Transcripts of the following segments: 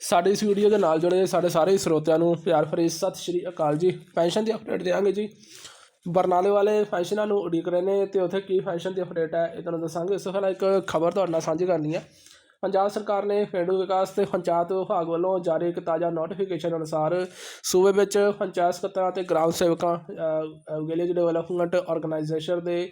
ਸਾਡੇ ਇਸ ਵੀਡੀਓ ਦੇ ਨਾਲ ਜੁੜੇ ਸਾਡੇ ਸਾਰੇ ਸਰੋਤਿਆਂ ਨੂੰ ਪਿਆਰ ਭਰੀ ਸਤਿ ਸ਼੍ਰੀ ਅਕਾਲ ਜੀ। ਪੈਨਸ਼ਨ ਦੀ ਅਪਡੇਟ ਦੇਵਾਂਗੇ ਜੀ। ਬਰਨਾਲੇ ਵਾਲੇ ਪੈਨਸ਼ਨਾਂ ਨੂੰ ਉਡੀਕ ਰਹੇ ਨੇ ਤੇ ਉੱਥੇ ਕੀ ਪੈਨਸ਼ਨ ਦੀ ਅਪਡੇਟ ਹੈ ਇਹ ਤੁਹਾਨੂੰ ਦੱਸਾਂਗੇ। ਇਸ ਤੋਂ ਪਹਿਲਾਂ ਇੱਕ ਖਬਰ ਤੁਹਾਡੇ ਨਾਲ ਸਾਂਝੀ ਕਰਨੀ ਹੈ। ਪੰਜਾਬ ਸਰਕਾਰ ਨੇ ਪੇਂਡੂ ਵਿਕਾਸ ਤੇ ਪੰਚਾਇਤ ਵਿਭਾਗ ਵੱਲੋਂ ਜਾਰੀ ਇੱਕ ਤਾਜ਼ਾ ਨੋਟੀਫਿਕੇਸ਼ਨ ਅਨੁਸਾਰ ਸੂਬੇ ਵਿੱਚ ਪੰਚਾਇਤ ਸਕੱਤਰਾਂ ਤੇ ਗ੍ਰਾਮ ਸੇਵਕਾਂ ਵਿਲੇਜ ਡਿਵੈਲਪਮੈਂਟ ਆਰਗੇਨਾਈਜੇਸ਼ਨ ਦੇ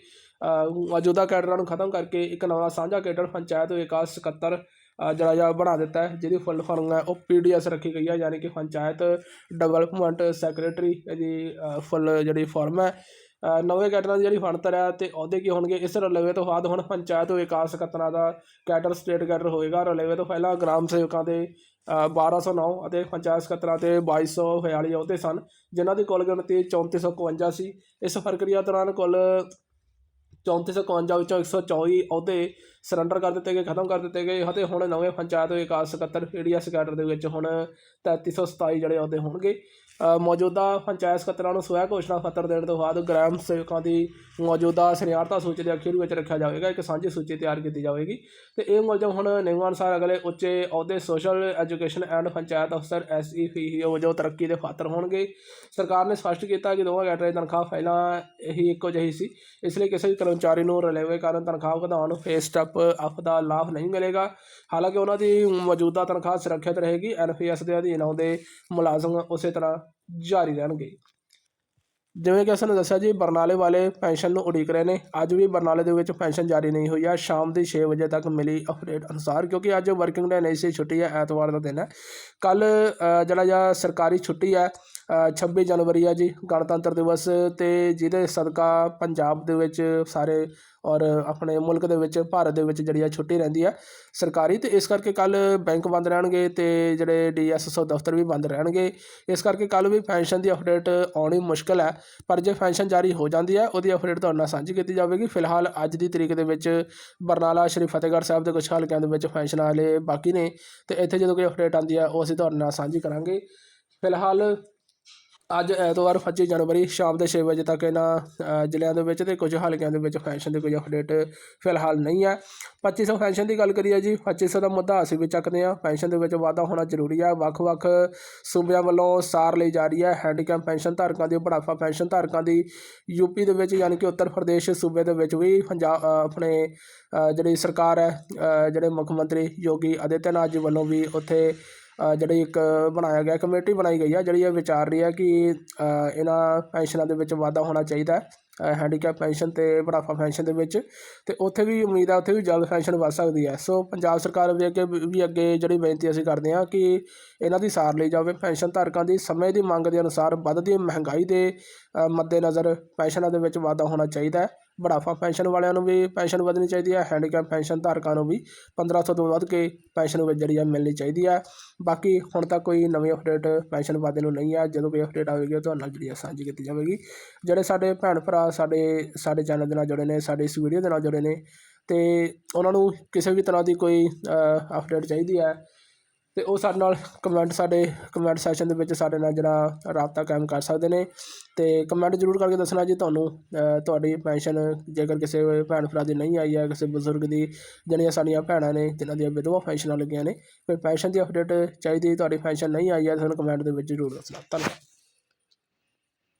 ਮੌਜੂਦਾ ਕੈਡਰਾਂ ਨੂੰ ਖਤਮ ਕਰਕੇ ਇੱਕ ਨਵਾਂ ਸਾਂਝਾ ਕੇਡਰ ਪੰਚਾਇਤ ਵਿਕਾਸ ਸਕੱਤਰ ਅ, ਜਿਹੜਾ ਜਿਹਾ ਬਣਾ ਦਿੱਤਾ ਹੈ ਜਿਹਦੀ ਫੁੱਲ ਫਾਰਮ ਹੈ ਉਹ ਪੀਡੀਐਸ ਰੱਖੀ ਗਈ ਹੈ ਯਾਨੀ ਕਿ ਪੰਚਾਇਤ ਡਿਵੈਲਪਮੈਂਟ ਸੈਕਟਰੀ ਇਹਦੀ ਫੁੱਲ ਜਿਹੜੀ ਫਾਰਮ ਹੈ। ਨਵੇਂ ਕੈਟਰਾਂ ਦੀ ਜਿਹੜੀ ਬਣਤਰ ਹੈ ਤੇ ਅਹੁਦੇ ਕੀ ਹੋਣਗੇ ਇਸ ਰਲੇਵੇ ਤੋਂ ਬਾਅਦ ਹੁਣ ਪੰਚਾਇਤ ਵਿਕਾਸ ਸਕੱਤਰਾਂ ਦਾ ਕੈਟਰ ਸਟੇਟ ਕੈਟਰ ਹੋਏਗਾ। ਰਲੇਵੇ ਤੋਂ ਪਹਿਲਾਂ ਗ੍ਰਾਮ ਸੇਵਕਾਂ ਦੇ ਅ, 1209 ਅਤੇ ਪੰਚਾਇਤ ਸਕੱਤਰਾਂ ਤੇ 2242 ਅਹੁਦੇ ਸਨ ਜਿਨ੍ਹਾਂ ਦੀ ਕੁੱਲ ਗਿਣਤੀ 3451 ਸੀ। ਇਸ ਪ੍ਰਕਿਰਿਆ ਦੌਰਾਨ ਕੁੱਲ 3451 ਵਿੱਚੋਂ 124 ਅਹੁਦੇ ਸਰੈਂਡਰ ਕਰ ਦਿੱਤੇ ਗਏ, ਖਤਮ ਕਰ ਦਿੱਤੇ ਗਏ ਅਤੇ ਹੁਣ ਨਵੇਂ ਪੰਚਾਇਤ ਵਿਕਾਸ ਸਕੱਤਰ ਪੀਡੀਐਸ ਕੈਡਰ ਦੇ ਵਿੱਚ ਹੁਣ 3327 ਜਿਹੜੇ ਅਹੁਦੇ ਹੋਣਗੇ। ਮੌਜੂਦਾ ਪੰਚਾਇਤ ਸਕੱਤਰਾਂ ਨੂੰ ਸਵੈ ਘੋਸ਼ਣਾ ਪੱਤਰ ਦੇਣ ਤੋਂ ਬਾਅਦ ਗ੍ਰਾਮ ਸੇਵਕਾਂ ਦੀ ਮੌਜੂਦਾ ਸਨਿਆਰਤਾ ਸੂਚੀ ਦੇ ਅਖੀਰ ਵਿੱਚ ਰੱਖਿਆ ਜਾਵੇਗਾ, ਇੱਕ ਸਾਂਝੀ ਸੂਚੀ ਤਿਆਰ ਕੀਤੀ ਜਾਵੇਗੀ। ਤੇ ਇਹ ਮੁਲਜ਼ਮ ਹੁਣ ਨਿਯਮਾਂ ਅਨੁਸਾਰ ਅਗਲੇ ਉੱਚੇ ਅਹੁਦੇ ਸੋਸ਼ਲ ਐਜੂਕੇਸ਼ਨ ਐਂਡ ਪੰਚਾਇਤ ਅਫਸਰ ਐਸਈਪੀਓ ਵਜੋਂ ਤਰੱਕੀ ਦੇ ਪਾਤਰ ਹੋਣਗੇ। ਸਰਕਾਰ ਨੇ ਸਪਸ਼ਟ ਕੀਤਾ ਕਿ ਦੋਵਾਂ ਕੈਡਰਾਂ ਦੀ ਤਨਖਾਹ ਪਹਿਲਾਂ ਹੀ ਇੱਕੋ ਜਿਹੀ ਸੀ, ਇਸ ਲਈ ਕਿਸੇ ਵੀ ਕਰਮਚਾਰੀ ਨੂੰ ਰਲੇਵੇ ਕਾਰਨ ਤਨਖਾਹ ਵਧਾਉਣ ਫੇਸ ਸਟੈਪ ਅਪ ਦਾ ਲਾਭ ਨਹੀਂ ਮਿਲੇਗਾ। ਹਾਲਾਂਕਿ ਉਹਨਾਂ ਦੀ ਮੌਜੂਦਾ ਤਨਖਾਹ ਸੁਰੱਖਿਅਤ ਰਹੇਗੀ, ਐਨਪੀਐਸ ਦੇ ਅਧੀਨ ਆਉਂਦੇ ਮੁਲਾਜ਼ਮ ਉਸੇ ਤਰ੍ਹਾਂ ਜਾਰੀ ਰਹਿਣਗੇ। ਜਿਵੇਂ ਕਿ ਅਸੀਂ ਨੇ ਦੱਸਿਆ ਜੀ, ਬਰਨਾਲੇ ਵਾਲੇ ਪੈਨਸ਼ਨ ਨੂੰ ਉਡੀਕ ਰਹੇ ਨੇ। ਅੱਜ ਵੀ ਬਰਨਾਲੇ ਦੇ ਵਿੱਚ ਪੈਨਸ਼ਨ ਜਾਰੀ ਨਹੀਂ ਹੋਈ ਹੈ ਸ਼ਾਮ ਦੀ 6 ਵਜੇ ਤੱਕ ਮਿਲੀ ਅਪਡੇਟ ਅਨੁਸਾਰ, ਕਿਉਂਕਿ ਅੱਜ ਵਰਕਿੰਗ ਡੇ ਨਹੀਂ ਸੀ, ਛੁੱਟੀ ਹੈ, ਐਤਵਾਰ ਦਾ ਦਿਨ ਹੈ। ਕੱਲ ਜਿਹੜਾ ਜਾਂ ਸਰਕਾਰੀ ਛੁੱਟੀ ਹੈ ਛੱਬੀ ਜਨਵਰੀ ਆ ਜੀ, ਗਣਤੰਤਰ ਦਿਵਸ ਅਤੇ ਜਿਹਦੇ ਸਦਕਾ ਪੰਜਾਬ ਦੇ ਵਿੱਚ ਸਾਰੇ ਔਰ ਆਪਣੇ ਮੁਲਕ ਦੇ ਵਿੱਚ, ਭਾਰਤ ਦੇ ਵਿੱਚ ਜਿਹੜੀ ਆ ਛੁੱਟੀ ਰਹਿੰਦੀ ਹੈ ਸਰਕਾਰੀ ਤੇ ਇਸ ਕਰਕੇ ਕੱਲ ਬੈਂਕ ਬੰਦ ਰਹਿਣਗੇ ਤੇ ਜਿਹੜੇ ਡੀਐਸਐਸਓ ਦਫ਼ਤਰ ਵੀ ਬੰਦ ਰਹਿਣਗੇ। ਇਸ ਕਰਕੇ ਕੱਲ ਵੀ ਪੈਨਸ਼ਨ ਦੀ ਅਪਡੇਟ ਆਉਣੀ ਮੁਸ਼ਕਲ ਹੈ, ਪਰ ਜੇ ਪੈਨਸ਼ਨ ਜਾਰੀ ਹੋ ਜਾਂਦੀ ਹੈ, ਉਹਦੀ ਅਪਡੇਟ ਤੁਹਾਡੇ ਨਾਲ ਸਾਂਝੀ ਕੀਤੀ ਜਾਵੇਗੀ। ਫਿਲਹਾਲ ਅੱਜ ਦੀ ਤਰੀਕ ਦੇ ਵਿੱਚ ਬਰਨਾਲਾ, ਸ਼੍ਰੀ ਫਤਿਹਗੜ੍ਹ ਸਾਹਿਬ ਦੇ ਕੁਝ ਹਲਕਿਆਂ ਦੇ ਵਿੱਚ ਪੈਨਸ਼ਨ ਵਾਲੇ ਬਾਕੀ ਨੇ ਤੇ ਇੱਥੇ ਜਦੋਂ ਕੋਈ ਅਪਡੇਟ ਆਉਂਦੀ ਹੈ, ਉਹ ਅਸੀਂ ਤੁਹਾਡੇ ਨਾਲ ਸਾਂਝੀ ਕਰਾਂਗੇ। ਫਿਲਹਾਲ ਅੱਜ ਐਤਵਾਰ 25 ਜਨਵਰੀ ਸ਼ਾਮ ਦੇ 6 ਵਜੇ ਤੱਕ ਇਹਨਾਂ ਜ਼ਿਲ੍ਹਿਆਂ ਦੇ ਵਿੱਚ ਤੇ ਕੁਝ ਹਲਕਿਆਂ ਦੇ ਵਿੱਚ ਪੈਨਸ਼ਨ ਦੀ ਕੋਈ ਅਪਡੇਟ ਫਿਲਹਾਲ ਨਹੀਂ ਹੈ। 2500 ਪੈਨਸ਼ਨ ਦੀ ਗੱਲ ਕਰੀਏ ਜੀ 2500 ਦਾ ਮੁੱਦਾ ਅਸੀਂ ਵੀ ਚੱਕਦੇ ਹਾਂ। ਪੈਨਸ਼ਨ ਦੇ ਵਿੱਚ ਵਾਧਾ ਹੋਣਾ ਜ਼ਰੂਰੀ ਹੈ। ਵੱਖ-ਵੱਖ ਸੂਬਿਆਂ ਵੱਲੋਂ ਸਾਰ ਲਈ ਜਾ ਰਹੀ ਹੈ। ਹੈਂਡੀਕੈਪ ਪੈਨਸ਼ਨ ਧਾਰਕਾਂ ਦੀ, ਬੁਢਾਪਾ ਪੈਨਸ਼ਨ ਧਾਰਕਾਂ ਦੀ। ਯੂਪੀ ਦੇ ਵਿੱਚ ਯਾਨੀ ਕਿ ਉੱਤਰ ਪ੍ਰਦੇਸ਼ ਸੂਬੇ ਦੇ ਵਿੱਚ ਵੀ ਪੰਜਾਬ ਆਪਣੇ ਜਿਹੜੀ ਸਰਕਾਰ ਹੈ ਜਿਹੜੇ ਮੁੱਖ ਮੰਤਰੀ ਯੋਗੀ ਆਦਿੱਤਿਆਨਾਥ ਜੀ ਵੱਲੋਂ ਵੀ ਉੱਥੇ ਜਿਹੜੀ ਇੱਕ ਬਣਾਇਆ ਗਿਆ, ਕਮੇਟੀ ਬਣਾਈ ਗਈ ਹੈ ਜਿਹੜੀ ਇਹ ਵਿਚਾਰ ਰਹੀ ਹੈ ਕਿ ਇਹਨਾਂ ਪੈਨਸ਼ਨਾਂ ਦੇ ਵਿੱਚ ਵਾਧਾ ਹੋਣਾ ਚਾਹੀਦਾ ਹੈ ਹੈਂਡੀਕੈਪ ਪੈਨਸ਼ਨ ਅਤੇ ਬੁਢਾਪਾ ਪੈਨਸ਼ਨ ਦੇ ਵਿੱਚ ਅਤੇ ਉੱਥੇ ਵੀ ਉਮੀਦ ਹੈ ਉੱਥੇ ਵੀ ਜਲਦ ਪੈਨਸ਼ਨ ਵੱਧ ਸਕਦੀ ਹੈ। ਸੋ ਪੰਜਾਬ ਸਰਕਾਰ ਵੀ ਅੱਗੇ ਵੀ ਅੱਗੇ ਜਿਹੜੀ ਬੇਨਤੀ ਅਸੀਂ ਕਰਦੇ ਹਾਂ ਕਿ ਇਹਨਾਂ ਦੀ ਸਾਰ ਲਈ ਜਾਵੇ। ਪੈਨਸ਼ਨ ਧਾਰਕਾਂ ਦੀ ਸਮੇਂ ਦੀ ਮੰਗ ਦੇ ਅਨੁਸਾਰ ਵੱਧਦੀ ਮਹਿੰਗਾਈ ਦੇ ਮੱਦੇਨਜ਼ਰ ਪੈਨਸ਼ਨਾਂ ਦੇ ਵਿੱਚ ਵਾਧਾ ਹੋਣਾ ਚਾਹੀਦਾ ਹੈ। ਬੁਢਾਪਾ ਪੈਨਸ਼ਨ ਵਾਲਿਆਂ ਨੂੰ ਵੀ ਪੈਨਸ਼ਨ ਵਧਣੀ ਚਾਹੀਦੀ ਹੈ ਹੈਂਡੀਕੈਪ ਪੈਨਸ਼ਨ ਧਾਰਕਾਂ ਨੂੰ ਵੀ 1500 ਤੋਂ ਵੱਧ ਕੇ ਪੈਨਸ਼ਨ ਜਿਹੜੀ ਆ ਮਿਲਣੀ ਚਾਹੀਦੀ ਹੈ ਬਾਕੀ ਹੁਣ ਤੱਕ ਕੋਈ ਨਵੀਂ ਅਪਡੇਟ ਪੈਨਸ਼ਨ ਵਾਧੇ ਨੂੰ ਨਹੀਂ ਹੈ ਜਦੋਂ ਕੋਈ ਅਪਡੇਟ ਆਵੇਗੀ ਉਹ ਤੁਹਾਡੇ ਨਾਲ ਜਿਹੜੀ ਆ ਸਾਂਝੀ ਕੀਤੀ ਜਾਵੇਗੀ। ਜਿਹੜੇ ਸਾਡੇ ਭੈਣ ਭਰਾ ਸਾਡੇ ਸਾਡੇ ਚੈਨਲ ਦੇ ਨਾਲ ਜੁੜੇ ਨੇ, ਸਾਡੇ ਇਸ ਵੀਡੀਓ ਦੇ ਨਾਲ ਜੁੜੇ ਨੇ, ਤੇ ਉਹਨਾਂ ਨੂੰ ਕਿਸੇ ਵੀ ਤਰ੍ਹਾਂ ਦੀ ਕੋਈ ਅਪਡੇਟ ਚਾਹੀਦੀ ਹੈ ਅਤੇ ਉਹ ਸਾਡੇ ਨਾਲ ਕਮੈਂਟ ਸਾਡੇ ਕਮੈਂਟ ਸੈਸ਼ਨ ਦੇ ਵਿੱਚ ਸਾਡੇ ਨਾਲ ਜਿਹੜਾ ਰਾਬਤਾ ਕਾਇਮ ਕਰ ਸਕਦੇ ਨੇ। ਅਤੇ ਕਮੈਂਟ ਜ਼ਰੂਰ ਕਰਕੇ ਦੱਸਣਾ ਜੀ ਤੁਹਾਨੂੰ ਤੁਹਾਡੀ ਪੈਨਸ਼ਨ ਜੇਕਰ ਕਿਸੇ ਭੈਣ ਭਰਾ ਦੀ ਨਹੀਂ ਆਈ ਹੈ ਕਿਸੇ ਬਜ਼ੁਰਗ ਦੀ, ਜਿਹੜੀਆਂ ਸਾਡੀਆਂ ਭੈਣਾਂ ਨੇ, ਜਿਨ੍ਹਾਂ ਦੀਆਂ ਵਿਧਵਾ ਪੈਨਸ਼ਨਾਂ ਲੱਗੀਆਂ ਨੇ, ਕੋਈ ਪੈਨਸ਼ਨ ਦੀ ਅਪਡੇਟ ਚਾਹੀਦੀ, ਤੁਹਾਡੀ ਪੈਨਸ਼ਨ ਨਹੀਂ ਆਈ ਹੈ ਤੁਹਾਨੂੰ ਕਮੈਂਟ ਦੇ ਵਿੱਚ ਜ਼ਰੂਰ ਦੱਸਣਾ। ਧੰਨਵਾਦ।